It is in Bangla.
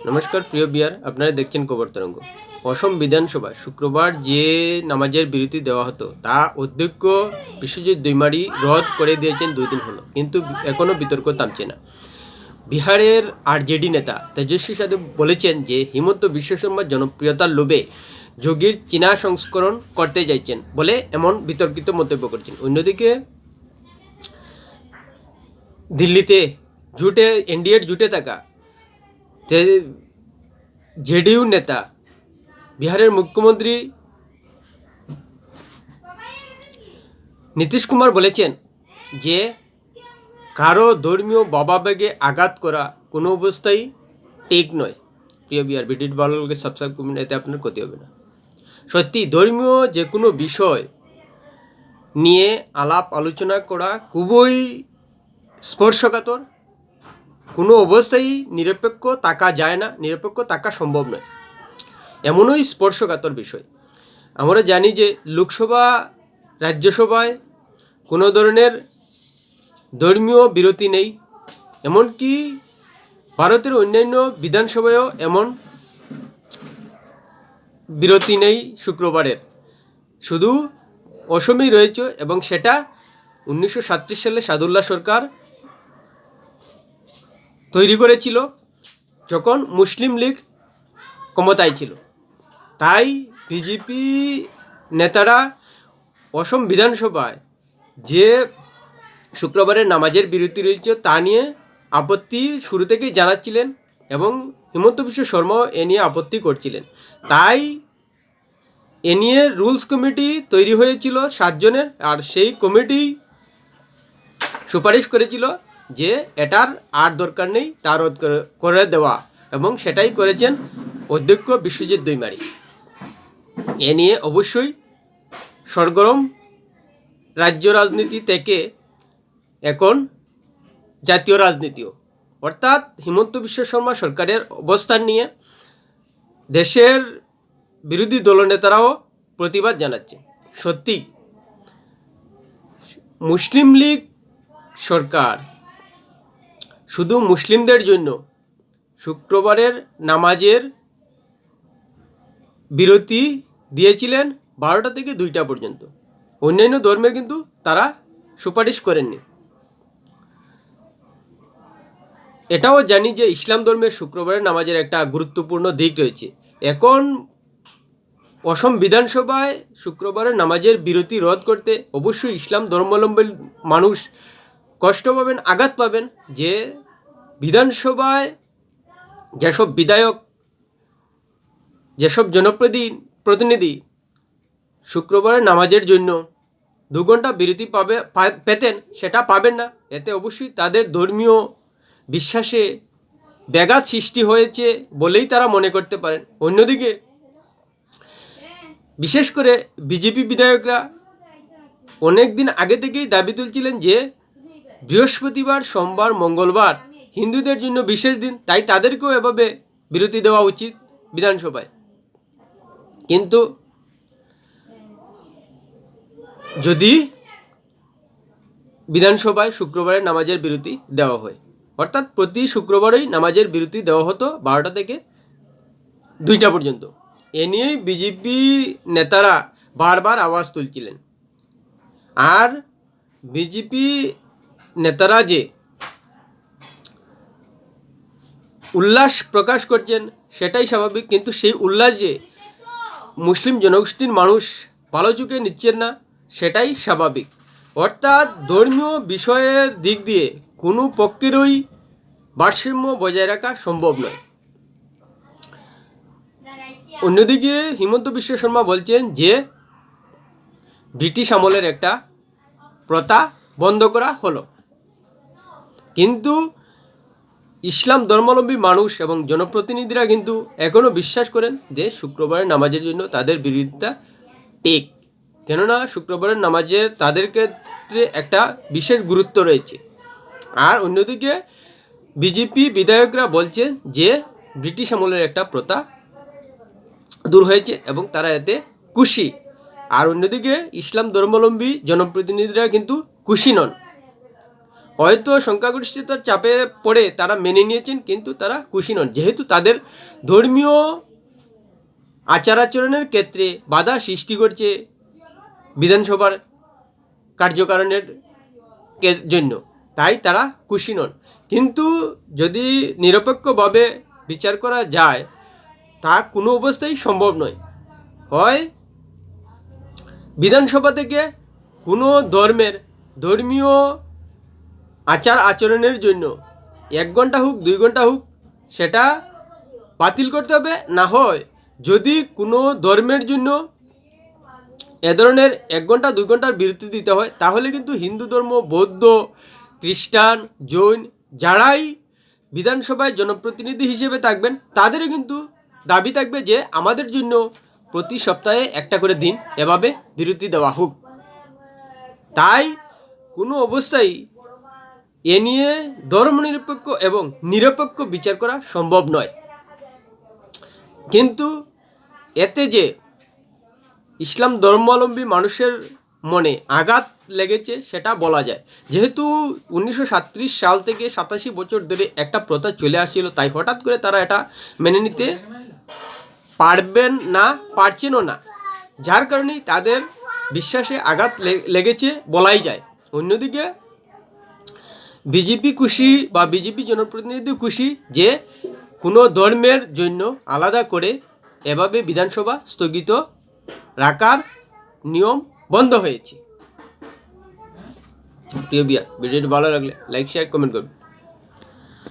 নমস্কার, প্রিয় বিয়ার, আপনারা দেখছেন খবর তরঙ্গ। অসম বিধানসভা শুক্রবার যে নামাজের বিরতি দেওয়া হতো, তা অধ্যক্ষ বিশ্বজিৎ দৈমারি রদ করে দিয়েছেন দুই দিন হলো, কিন্তু এখনও বিতর্ক থামছে না। বিহারের আরজেডি নেতা তেজস্বী সাধু বলেছেন যে, হিমন্ত বিশ্ব শর্মার জনপ্রিয়তার লোভে যোগীর চীনা সংস্করণ করতে চাইছেন বলে এমন বিতর্কিত মন্তব্য করছেন। অন্যদিকে, দিল্লিতে জুটে, এনডিএর জুটে থাকা যে নেতা, বিহারের মুখ্যমন্ত্রী নীতিশ কুমার বলেছেন যে কারও ধর্মীয় বাবাবেগে আঘাত করা কোনো অবস্থায় ঠিক নয়। প্রিয় বিহার ভিডিওটি ভালো লাগে সাবস্ক্রাইব করবেন এতে আপনার ক্ষতি হবে না। সত্যি, ধর্মীয় যে কোনো বিষয় নিয়ে আলাপ আলোচনা করা খুবই স্পর্শকাতর। কোনো অবস্থায় নিরপেক্ষ তাকা যায় না, নিরপেক্ষ তাকা সম্ভব নয়। এমনই স্পর্শকাতর বিষয়। আমরা জানি যে লোকসভা, রাজ্যসভায় কোনো ধরনের ধর্মীয় বিরতি নেই, এমনকি ভারতের অন্যান্য বিধানসভায়ও এমন বিরতি নেই শুক্রবারের। শুধু অসমেই রয়েছে এবং সেটা উনিশশো সালে সাদুল্লাহ সরকার তৈরি করেছিল যখন মুসলিম লীগ ক্ষমতায় ছিল। তাই বিজেপি নেতারা অসম বিধানসভায় যে শুক্রবারের নামাজের বিরতি রয়েছে তা নিয়ে আপত্তি শুরু থেকেই জানাচ্ছিলেন এবং হিমন্ত বিশ্ব শর্মাও এ নিয়ে আপত্তি করছিলেন। তাই এ নিয়ে রুলস কমিটি তৈরি হয়েছিল সাতজনের আর সেই কমিটি সুপারিশ করেছিল যে এটার আর দরকার নেই, তা রোধ করে- করে দেওয়া। এবং সেটাই করেছেন অধ্যক্ষ বিশ্বজিৎ দৈমারি এ নিয়ে অবশ্যই সরগরম রাজ্য রাজনীতি থেকে এখন জাতীয় রাজনীতিও। অর্থাৎ হিমন্ত বিশ্ব শর্মা সরকারের অবস্থান নিয়ে দেশের বিরোধী দলনেতারাও প্রতিবাদ জানাচ্ছে। সত্যি, মুসলিম লীগ সরকার শুধু মুসলিমদের জন্য, শুক্রবারের নামাজের বিরতি দিয়েছিলেন বারোটা থেকে দুইটা পর্যন্ত। অন্যান্য ধর্মের কিন্তু তারা সুপারিশ করেননি। এটাও জানি যে ইসলাম ধর্মের শুক্রবারের নামাজের একটা গুরুত্বপূর্ণ দিক রয়েছে। এখন অসম বিধানসভায় শুক্রবারের নামাজের বিরতি রদ করতে অবশ্যই ইসলাম ধর্মাবলম্বী মানুষ কষ্ট পাবেন, আঘাত পাবেন যে বিধানসভায় যেসব বিধায়ক, যেসব জনপ্রতি, প্রতিনিধি শুক্রবারের নামাজের জন্য দু ঘণ্টা বিরতি পাবে পেতেন, সেটা পাবেন না। এতে অবশ্যই তাদের ধর্মীয় বিশ্বাসে ব্যাঘাত সৃষ্টি হয়েছে বলেই তারা মনে করতে পারেন। অন্যদিকে, বিশেষ করে বিজেপি বিধায়করা অনেক দিন আগে থেকেই দাবি তুলছিলেন যে বৃহস্পতিবার, সোমবার, মঙ্গলবার হিন্দুদের জন্য বিশেষ দিন, তাই তাদেরকেও এভাবে বিরতি দেওয়া উচিত বিধানসভায়। কিন্তু যদি বিধানসভায় শুক্রবারের নামাজের বিরতি দেওয়া হয়, অর্থাৎ প্রতি শুক্রবারই নামাজের বিরতি দেওয়া হতো বারোটা থেকে দুইটা পর্যন্ত। এ নিয়েই বিজেপি নেতারা বারবার আওয়াজ তুলছিলেন। আর বিজেপি নেতারা যে উল্লাস প্রকাশ করছেন, সেটাই স্বাভাবিক। কিন্তু সেই উল্লাস যে মুসলিম জনগোষ্ঠীর মানুষ ভালো চোখে নিচ্ছেন না, সেটাই স্বাভাবিক। অর্থাৎ ধর্মীয় বিষয়ের দিক দিয়ে কোনো পক্ষেরই ভারসাম্য বজায় রাখা সম্ভব নয়। অন্যদিকে হিমন্ত বিশ্ব শর্মা বলছেন যে, ব্রিটিশ আমলের একটা প্রথা বন্ধ করা হলো। কিন্তু ইসলাম ধর্মাবলম্বী মানুষ এবং জনপ্রতিনিধিরা কিন্তু এখনও বিশ্বাস করেন যে শুক্রবারের নামাজের জন্য তাদের বিরোধিতা ঠিক। কেননা শুক্রবারের নামাজের তাদের ক্ষেত্রে একটা বিশেষ গুরুত্ব রয়েছে। আর অন্যদিকে বিজেপি বিধায়করা বলছেন যে ব্রিটিশ আমলের একটা প্রথা দূর হয়েছে এবং তারা এতে খুশি। আর অন্যদিকে ইসলাম ধর্মাবলম্বী জনপ্রতিনিধিরা কিন্তু খুশি নন। হয়তো সংখ্যাগরিষ্ঠতার চাপে পড়ে তারা মেনে নিয়েছেন, কিন্তু তারা খুশি নন। যেহেতু তাদের ধর্মীয় আচার আচরণের ক্ষেত্রে বাধা সৃষ্টি করছে বিধানসভার কার্যকারণের জন্য, তাই তারা খুশি নন। কিন্তু যদি নিরপেক্ষভাবে বিচার করা যায়, তা কোনো অবস্থায় সম্ভব নয়। হয় বিধানসভা থেকে কোনো ধর্মের, ধর্মীয় আচার আচরণের জন্য। এক ঘণ্টা হোক, দুই ঘণ্টা হোক, সেটা বাতিল করতে হবে। না হয় যদি কোনো ধর্মের জন্য এ ধরনের এক ঘণ্টা, দুই ঘণ্টার বিরতি দিতে হয়, তাহলে কিন্তু হিন্দু ধর্ম, বৌদ্ধ, খ্রিস্টান, জৈন যারাই বিধানসভায় জনপ্রতিনিধি হিসেবে থাকবেন, তাদেরও কিন্তু দাবি থাকবে যে আমাদের জন্য প্রতি সপ্তাহে একটা করে দিন এভাবে বিরতি দেওয়া হোক। তাই কোনো অবস্থায় এ নিয়ে ধর্মনিরপেক্ষ এবং নিরপেক্ষ বিচার করা সম্ভব নয়। কিন্তু এতে যে ইসলাম ধর্মাবলম্বী মানুষের মনে আঘাত লেগেছে সেটা বলা যায়। যেহেতু উনিশশো সাল থেকে সাতাশি বছর ধরে একটা প্রথা চলে আসছিল তাই হঠাৎ করে তারা এটা মেনে নিতে পারবেন না, পারছেনও না। যার কারণেই তাদের বিশ্বাসে আঘাত লেগেছে বলাই যায়। অন্যদিকে বিজেপি খুশি বা বিজেপি জনপ্রতিনিধি খুশি যে কোনো ধর্মের জন্য আলাদা করে এভাবে বিধানসভা স্থগিত রাখার নিয়ম বন্ধ হয়েছে। প্রিয় বিয়া, ভিডিওটি ভালো লাগলে লাইক শেয়ার কমেন্ট করবেন।